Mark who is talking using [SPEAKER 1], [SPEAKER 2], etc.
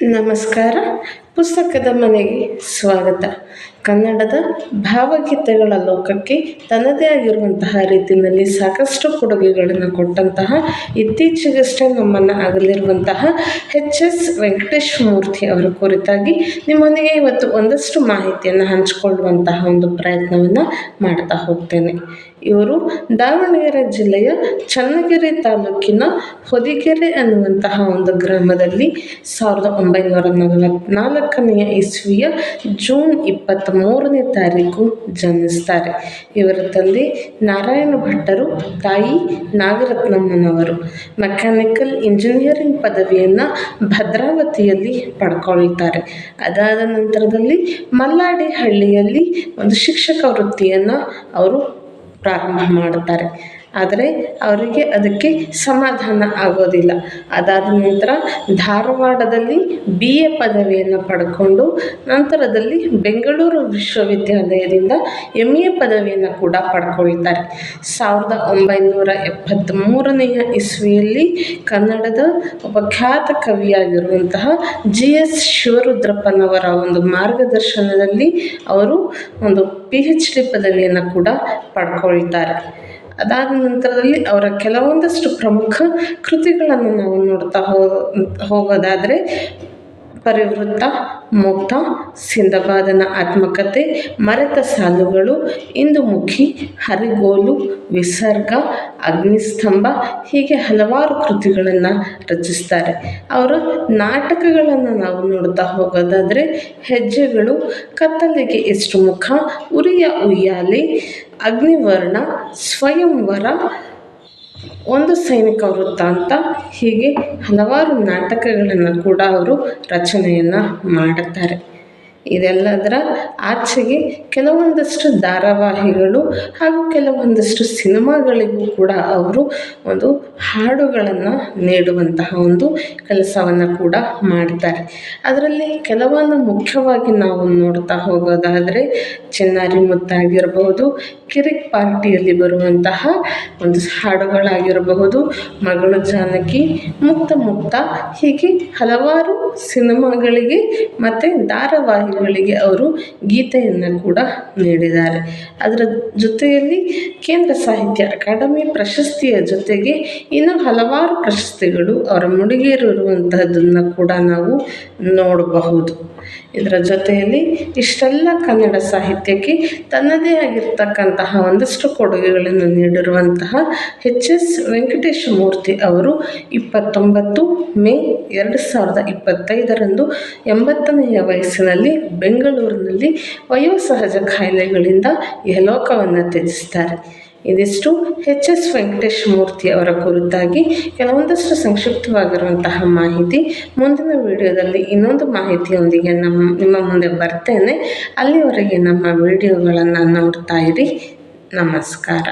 [SPEAKER 1] ನಮಸ್ಕಾರ ಪುಸ್ತಕದ ಮನೆಗೆ ಸ್ವಾಗತ. ಕನ್ನಡದ ಭಾವಗೀತೆಗಳ ಲೋಕಕ್ಕೆ ತನ್ನದೇ ಆಗಿರುವಂತಹ ರೀತಿಯಲ್ಲಿ ಸಾಕಷ್ಟು ಕೊಡುಗೆಗಳನ್ನು ಕೊಟ್ಟಂತಹ ಇತ್ತೀಚೆಗಷ್ಟೇ ನಮ್ಮನ್ನು ಆಗಲಿರುವಂತಹ ಎಚ್ ಎಸ್ ವೆಂಕಟೇಶ್ ಮೂರ್ತಿ ಅವರ ಕುರಿತಾಗಿ ನಿಮ್ಮೊಂದಿಗೆ ಇವತ್ತು ಒಂದಷ್ಟು ಮಾಹಿತಿಯನ್ನು ಹಂಚಿಕೊಳ್ಳುವಂತಹ ಒಂದು ಪ್ರಯತ್ನವನ್ನು ಮಾಡ್ತಾ ಹೋಗ್ತೇನೆ. ಇವರು ದಾವಣಗೆರೆ ಜಿಲ್ಲೆಯ ಚನ್ನಗಿರಿ ತಾಲೂಕಿನ ಹೊದಿಗೆರೆ ಅನ್ನುವಂತಹ ಒಂದು ಗ್ರಾಮದಲ್ಲಿ ಸಾವಿರದ ಒಂಬೈನೂರ ನಲವತ್ನಾಲ್ಕನೆಯ ಇಸ್ವಿಯ ಜೂನ್ ಇಪ್ಪತ್ತ್ ಮೂರನೇ ತಾರೀಕು ಜನಿಸ್ತಾರೆ. ಇವರ ತಂದೆ ನಾರಾಯಣ ಭಟ್ಟರು, ತಾಯಿ ನಾಗರತ್ನಮ್ಮನವರು. ಮೆಕ್ಯಾನಿಕಲ್ ಇಂಜಿನಿಯರಿಂಗ್ ಪದವಿಯನ್ನು ಭದ್ರಾವತಿಯಲ್ಲಿ ಪಡ್ಕೊಳ್ತಾರೆ. ಅದಾದ ನಂತರದಲ್ಲಿ ಮಲ್ಲಾಡಿ ಹಳ್ಳಿಯಲ್ಲಿ ಒಂದು ಶಿಕ್ಷಕ ವೃತ್ತಿಯನ್ನು ಅವರು ಪ್ರಾರಂಭ ಮಾಡುತ್ತಾರೆ ಆದರೆ ಅವರಿಗೆ ಅದಕ್ಕೆ ಸಮಾಧಾನ ಆಗೋದಿಲ್ಲ. ಅದಾದ ನಂತರ ಧಾರವಾಡದಲ್ಲಿ ಬಿ ಎ ಪದವಿಯನ್ನು ಪಡ್ಕೊಂಡು ನಂತರದಲ್ಲಿ ಬೆಂಗಳೂರು ವಿಶ್ವವಿದ್ಯಾಲಯದಿಂದ ಎಂ ಎ ಪದವಿಯನ್ನು ಕೂಡ ಪಡ್ಕೊಳ್ತಾರೆ. ಸಾವಿರದ ಒಂಬೈನೂರ ಎಪ್ಪತ್ತ್ಮೂರನೆಯ ಇಸ್ವಿಯಲ್ಲಿ ಕನ್ನಡದ ಒಬ್ಬ ಖ್ಯಾತ ಕವಿಯಾಗಿರುವಂತಹ ಜಿ ಎಸ್ ಶಿವರುದ್ರಪ್ಪನವರ ಒಂದು ಮಾರ್ಗದರ್ಶನದಲ್ಲಿ ಅವರು ಒಂದು ಪಿ ಹೆಚ್ ಡಿ ಪದವಿಯನ್ನು ಕೂಡ ಪಡ್ಕೊಳ್ತಾರೆ. ಅದಾದ ನಂತರದಲ್ಲಿ ಅವರ ಕೆಲವೊಂದಷ್ಟು ಪ್ರಮುಖ ಕೃತಿಗಳನ್ನು ನಾವು ನೋಡ್ತಾ ಹೋಗೋದಾದರೆ ಪರಿವೃತ್ತ, ಮುಕ್ತ ಸಿಂಧಬಾದನ ಆತ್ಮಕಥೆ ಮರೆತ ಸಾಲುಗಳು, ಇಂದುಮುಖಿ, ಹರಿಗೋಲು, ವಿಸರ್ಗ, ಅಗ್ನಿಸ್ತಂಭ ಹೀಗೆ ಹಲವಾರು ಕೃತಿಗಳನ್ನು ರಚಿಸ್ತಾರೆ. ಅವರ ನಾಟಕಗಳನ್ನು ನಾವು ನೋಡ್ತಾ ಹೋಗೋದಾದರೆ ಹೆಜ್ಜೆಗಳು, ಕತ್ತಲೆಗೆ ಎಷ್ಟು ಮುಖ ಉರಿಯ ಉಯ್ಯಾಲೆ ಅಗ್ನಿವರ್ಣ ಸ್ವಯಂವರ ಒಂದು ಸೈನಿಕ ವೃತ್ತ ಅಂತ ಹೀಗೆ ಹಲವಾರು ನಾಟಕಗಳನ್ನು ಕೂಡ ಅವರು ರಚನೆಯನ್ನು ಮಾಡುತ್ತಾರೆ ಇದೆಲ್ಲದರ ಆಚೆಗೆ ಕೆಲವೊಂದಷ್ಟು ಧಾರಾವಾಹಿಗಳು ಹಾಗೂ ಕೆಲವೊಂದಷ್ಟು ಸಿನಿಮಾಗಳಿಗೂ ಕೂಡ ಅವರು ಒಂದು ಹಾಡುಗಳನ್ನು ನೀಡುವಂತಹ ಒಂದು ಕೆಲಸವನ್ನು ಕೂಡ ಮಾಡ್ತಾರೆ ಅದರಲ್ಲಿ ಕೆಲವನ್ನು ಮುಖ್ಯವಾಗಿ ನಾವು ನೋಡ್ತಾ ಹೋಗೋದಾದರೆ ಚಿನ್ನಾರಿ ಮುತ್ತಾಗಿರಬಹುದು ಕಿರಿಕ್ ಪಾರ್ಟಿಯಲ್ಲಿ ಬರುವಂತಹ ಒಂದು ಹಾಡುಗಳಾಗಿರಬಹುದು, ಮಗಳು ಜಾನಕಿ, ಮುಕ್ತ ಮುಕ್ತ ಹೀಗೆ ಹಲವಾರು ಸಿನಿಮಾಗಳಿಗೆ ಮತ್ತು ಧಾರಾವಾಹಿಗಳಿಗೆ ಅವರು ಗೀತೆಯನ್ನು ಕೂಡ ನೀಡಿದ್ದಾರೆ. ಅದರ ಜೊತೆಯಲ್ಲಿ ಕೇಂದ್ರ ಸಾಹಿತ್ಯ ಅಕಾಡೆಮಿ ಪ್ರಶಸ್ತಿಯ ಜೊತೆಗೆ ಇನ್ನೂ ಹಲವಾರು ಪ್ರಶಸ್ತಿಗಳು ಅವರ ಮುಡಿಗೇರಿರುವಂತಹದ್ದನ್ನು ಕೂಡ ನಾವು ನೋಡಬಹುದು. ಇದರ ಜೊತೆಯಲ್ಲಿ ಇಷ್ಟೆಲ್ಲ ಕನ್ನಡ ಸಾಹಿತ್ಯಕ್ಕೆ ತನ್ನದೇ ಆಗಿರ್ತಕ್ಕಂತಹ ಒಂದಷ್ಟು ಕೊಡುಗೆಗಳನ್ನು ನೀಡಿರುವಂತಹ ಎಚ್ ಎಸ್ ವೆಂಕಟೇಶ ಮೂರ್ತಿ ಅವರು ಇಪ್ಪತ್ತೊಂಬತ್ತು ಮೇ ಎರಡು ಸಾವಿರದ ಇಪ್ಪತ್ತೈದರಂದು ಎಂಬತ್ತನೆಯ ವಯಸ್ಸಿನಲ್ಲಿ ಬೆಂಗಳೂರಿನಲ್ಲಿ ವಯೋಸಹಜ ಕಾಯಿಲೆಗಳಿಂದ ಯಲೋಕವನ್ನು ತ್ಯಜಿಸ್ತಾರೆ. ಇದಿಷ್ಟು ಎಚ್ ಎಸ್ ವೆಂಕಟೇಶ್ ಮೂರ್ತಿ ಅವರ ಕುರಿತಾಗಿ ಕೆಲವೊಂದಷ್ಟು ಸಂಕ್ಷಿಪ್ತವಾಗಿರುವಂತಹ ಮಾಹಿತಿ. ಮುಂದಿನ ವಿಡಿಯೋದಲ್ಲಿ ಇನ್ನೊಂದು ಮಾಹಿತಿಯೊಂದಿಗೆ ನಮ್ಮ, ನಿಮ್ಮ ಮುಂದೆ ಬರ್ತೇನೆ. ಅಲ್ಲಿವರೆಗೆ ನಮ್ಮ ವಿಡಿಯೋಗಳನ್ನು ನೋಡ್ತಾ ಇರಿ. ನಮಸ್ಕಾರ.